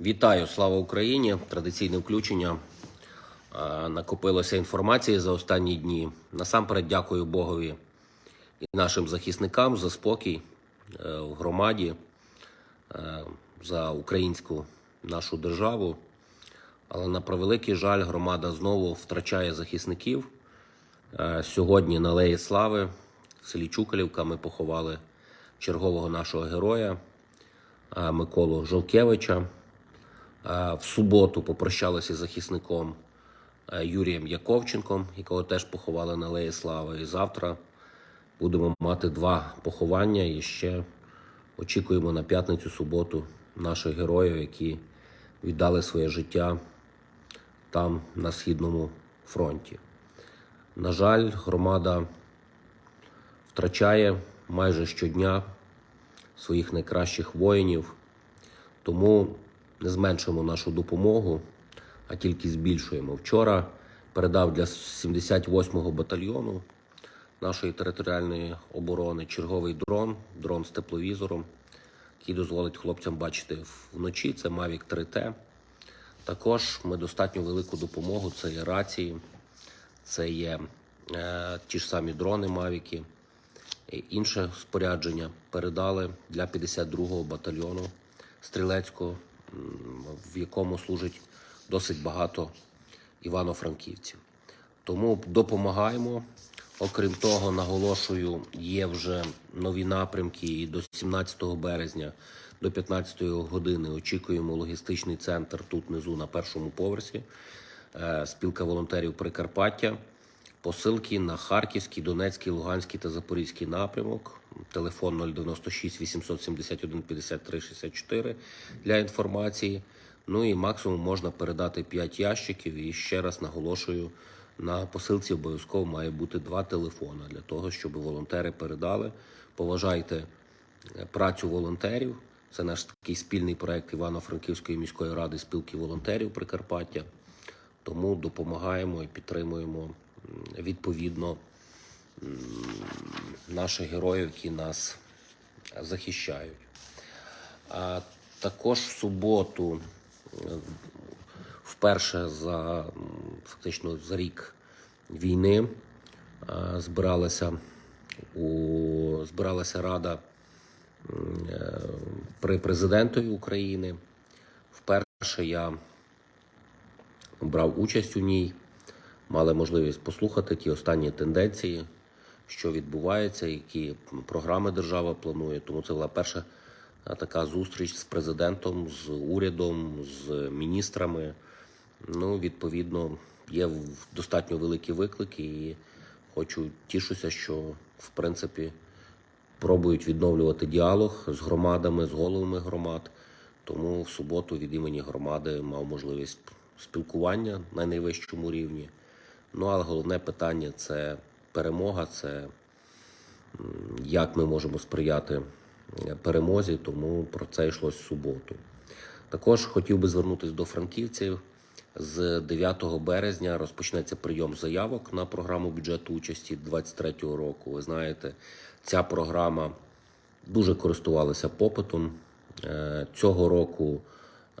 Вітаю, слава Україні! Традиційне включення. Накопилося інформації за останні дні. Насамперед дякую Богові і нашим захисникам за спокій е, в громаді, е, за українську нашу державу. Але на превеликий жаль, громада знову втрачає захисників. Е, Сьогодні на Алеї Слави в селі Чукалівка ми поховали чергового нашого героя Миколу Жовкевича. Е, В суботу попрощалися з захисником е, Юрієм Яковченком, якого теж поховали на Алеї Слави. І завтра будемо мати два поховання і ще очікуємо на п'ятницю суботу наших героїв, які віддали своє життя там, на Східному фронті. На жаль, громада втрачає майже щодня своїх найкращих воїнів, тому не зменшуємо нашу допомогу, а тільки збільшуємо. Вчора передав для 78-го батальйону нашої територіальної оборони черговий дрон, дрон з тепловізором, який дозволить хлопцям бачити вночі. Це Mavic 3T. Також ми достатньо велику допомогу. Це є рації, це є е, ті ж самі дрони Мавіки, інше спорядження передали для 52-го батальйону стрілецького, в якому служить досить багато івано-франківців. Тому допомагаємо. Окрім того, наголошую, є вже нові напрямки і до 17 березня до 15 години очікуємо логістичний центр тут внизу на першому поверсі. Е, Спілка волонтерів Прикарпаття. Посилки на Харківський, Донецький, Луганський та Запорізький напрямок. Телефон 096 871 53 64 для інформації. Ну і максимум можна передати 5 ящиків. І ще раз наголошую, на посилці обов'язково має бути два телефони для того, щоб волонтери передали. Поважайте е, працю волонтерів. Це наш такий спільний проект Івано-Франківської міської ради спілки волонтерів Прикарпаття. Тому допомагаємо і підтримуємо відповідно наших героїв, які нас захищають. А також в суботу, е, вперше за фактично за рік війни, е, збиралася у збиралася рада е, при президентові України. Вперше я брав участь у ній, мали можливість послухати ті останні тенденції, що відбувається, які програми держава планує. Тому це була перша така зустріч з президентом, з урядом, з міністрами. Ну, відповідно, є достатньо великі виклики, і хочу тішуся, що в принципі пробують відновлювати діалог з громадами, з головами громад. Тому в суботу від імені громади мав можливість спілкування на найвищому рівні. Ну але головне питання це перемога, це як ми можемо сприяти е, перемозі, тому про це йшлось в суботу. Також хотів би звернутися до франківців. З 9 березня розпочнеться прийом заявок на програму бюджету участі 2023 року. Ви знаєте, ця програма дуже користувалася попитом. Е, Цього року,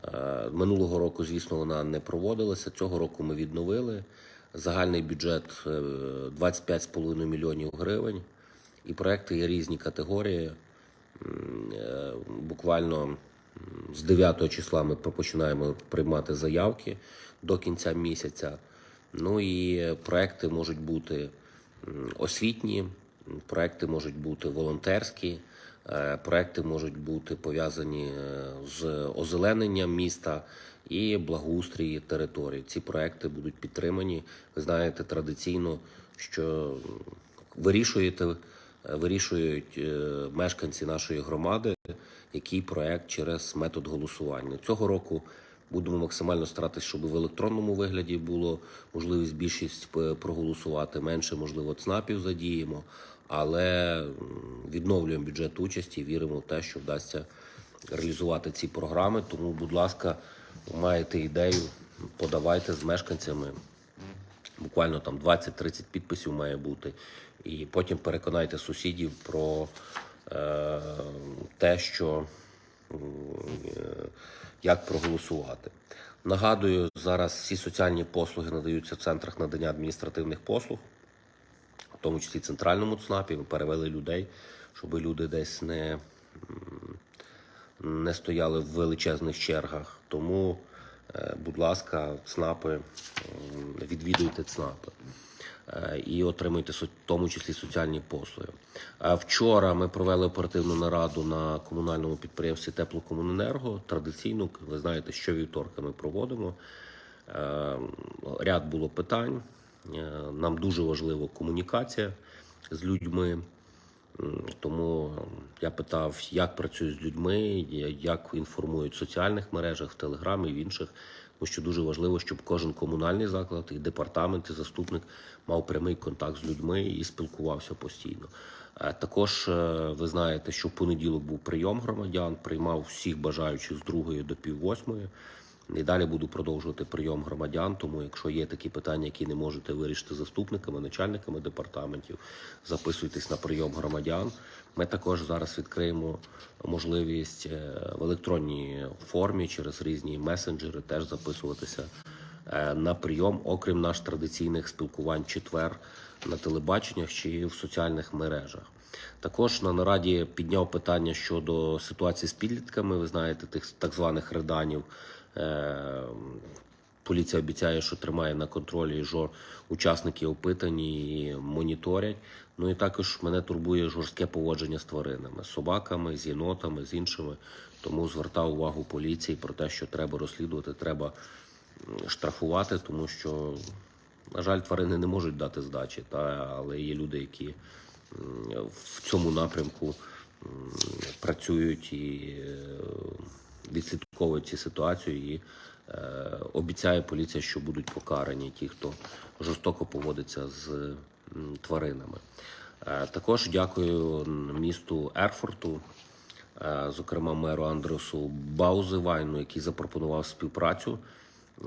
е, минулого року, звісно, вона не проводилася. Цього року ми відновили. Загальний бюджет е, 25,5 мільйонів гривень. І проекти є різні категорії. Е, Буквально з 9 числа ми починаємо приймати заявки до кінця місяця. Ну і проекти можуть бути освітні, проекти можуть бути волонтерські, е, проекти можуть бути пов'язані е, з озелененням міста і благоустрій територій. Ці проекти будуть підтримані. Ви знаєте, традиційно, що вирішуєте, е, вирішують е, мешканці нашої громади, який проект через метод голосування. Цього року будемо максимально старатися, щоб в електронному вигляді було можливість більшість проголосувати, менше, можливо, ЦНАПів задіємо, але відновлюємо бюджет участі, віримо в те, що вдасться реалізувати ці програми. Тому, будь ласка, маєте ідею, подавайте з мешканцями буквально там 20-30 підписів має бути. І потім переконайте сусідів про е, те, що е, як проголосувати. Нагадую, зараз всі соціальні послуги надаються в центрах надання адміністративних послуг, в тому числі центральному ЦНАПі. Ми перевели людей, щоб люди десь не, не стояли в величезних чергах. Тому, е, будь ласка, ЦНАПи, відвідуйте ЦНАПи е, і отримуйте в тому числі соціальні послуги. Е, Вчора ми провели оперативну нараду на комунальному підприємстві Теплокомуненерго. Традиційно, ви знаєте, що вівторка ми проводимо. Ряд було питань. Нам дуже важлива комунікація з людьми. Тому я питав, як працюють з людьми, як інформують в соціальних мережах, в Телеграмі, в інших. Тому що дуже важливо, щоб кожен комунальний заклад, і департамент, і заступник мав прямий контакт з людьми і спілкувався постійно. Е, Також е, ви знаєте, що в понеділок був прийом громадян, приймав всіх бажаючих з другої до пів восьмої. І далі буду продовжувати прийом громадян. Тому, якщо є такі питання, які не можете вирішити заступниками, начальниками департаментів, записуйтесь на прийом громадян. Ми також зараз відкриємо можливість е, в електронній формі через різні месенджери теж записуватися е, на прийом, окрім наш традиційних спілкувань четвер на телебаченнях чи в соціальних мережах. Також на нараді підняв питання щодо ситуації з підлітками. Ви знаєте, тих так званих реданів. Е, Поліція обіцяє, що тримає на контролі жор... учасники опитані і моніторять. Ну і також мене турбує жорстке поводження з тваринами, з собаками, з єнотами, з іншими. Тому звертав увагу поліції про те, що треба розслідувати, треба штрафувати, тому що, на жаль, тварини не можуть дати здачі, та, але є люди, які в цьому напрямку працюють і е, відслідковують ці ситуації. І е, обіцяє поліція, що будуть покарані ті, хто жорстоко поводиться з м, тваринами. Е, також дякую місту Ерфорту, е, зокрема меру Андресу Баузевайну, який запропонував співпрацю.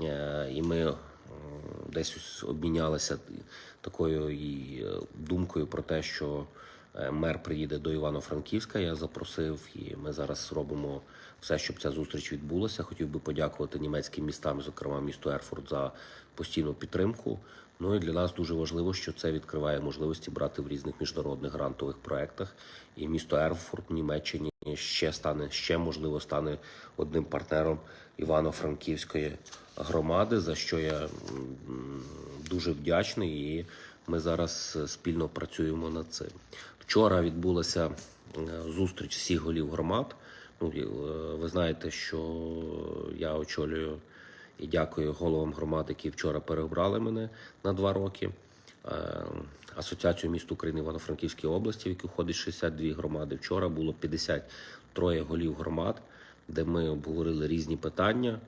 Е, І ми десь обмінялися такою і е, думкою про те, що мер приїде до Івано-Франківська. Я запросив, і ми зараз робимо все, щоб ця зустріч відбулася. Хотів би подякувати німецьким містам, зокрема місту Ерфурт, за постійну підтримку. Ну і для нас дуже важливо, що це відкриває можливості брати в різних міжнародних грантових проєктах. І місто Ерфурт Німеччині ще стане ще можливо стане одним партнером Івано-Франківської громади, за що я дуже вдячний. І ми зараз е, спільно працюємо над цим. Вчора відбулася е, зустріч всіх голів громад. Ну, е, ви знаєте, що я очолюю і дякую головам громад, які вчора переобрали мене на два роки. Асоціацію міст України Івано-Франківській області, в яку входить 62 громади. Вчора було 53 голів громад, де ми обговорили різні питання.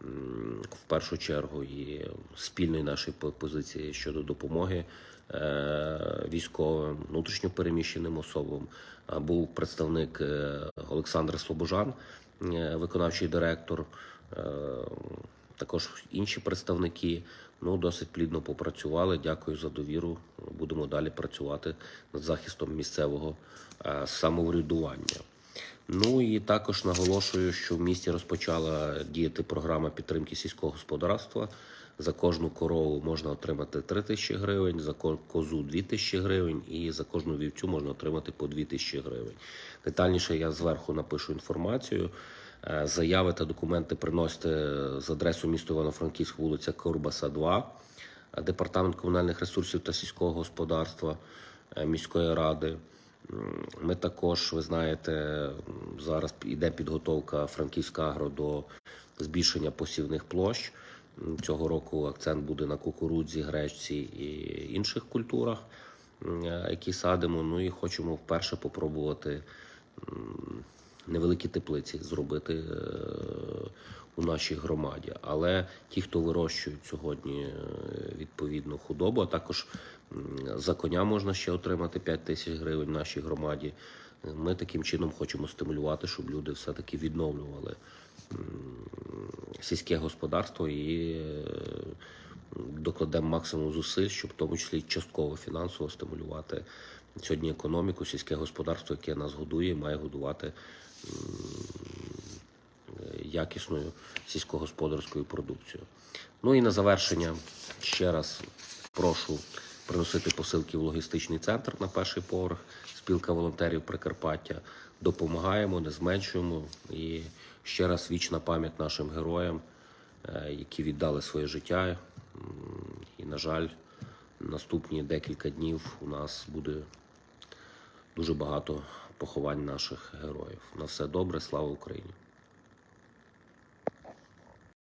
В першу чергу і спільної нашої позиції щодо допомоги е, військовим, внутрішньопереміщеним особам. А Був представник е, Олександр Слобожан, е, виконавчий директор. також інші представники ну досить плідно попрацювали. Дякую за довіру. Будемо далі працювати над захистом місцевого самоврядування. Ну і також наголошую, що в місті розпочала діяти програма підтримки сільського господарства. За кожну корову можна отримати 3 тисячі гривень, за козу 2 тисячі гривень, і за кожну вівцю можна отримати по 2 тисячі гривень. Детальніше я зверху напишу інформацію. Е, Заяви та документи приносите з адресою міста Івано-Франківськ, вулиця Курбаса, 2, е, департамент комунальних ресурсів та сільського господарства е, міської ради. Ми також, ви знаєте, зараз йде підготовка Франківська агро до збільшення посівних площ. Цього року акцент буде на кукурудзі, гречці і інших культурах, які садимо. Ну і хочемо вперше попробувати невеликі теплиці зробити е, у нашій громаді. Але ті, хто вирощують сьогодні е, відповідну худобу, а також за коня можна ще отримати 5 тисяч гривень в нашій громаді. Ми таким чином хочемо стимулювати, щоб люди все-таки відновлювали сільське господарство і е, докладемо максимум зусиль, щоб в тому числі частково фінансово стимулювати сьогодні економіку, сільське господарство, яке нас годує, має годувати якісною сільськогосподарською продукцією. Ну і на завершення ще раз прошу приносити посилки в логістичний центр на перший поверх. Спілка волонтерів Прикарпаття. Допомагаємо, не зменшуємо. І ще раз вічна пам'ять нашим героям, е, які віддали своє життя. І, на жаль, наступні декілька днів у нас буде дуже багато поховань наших героїв. На все добре, слава Україні!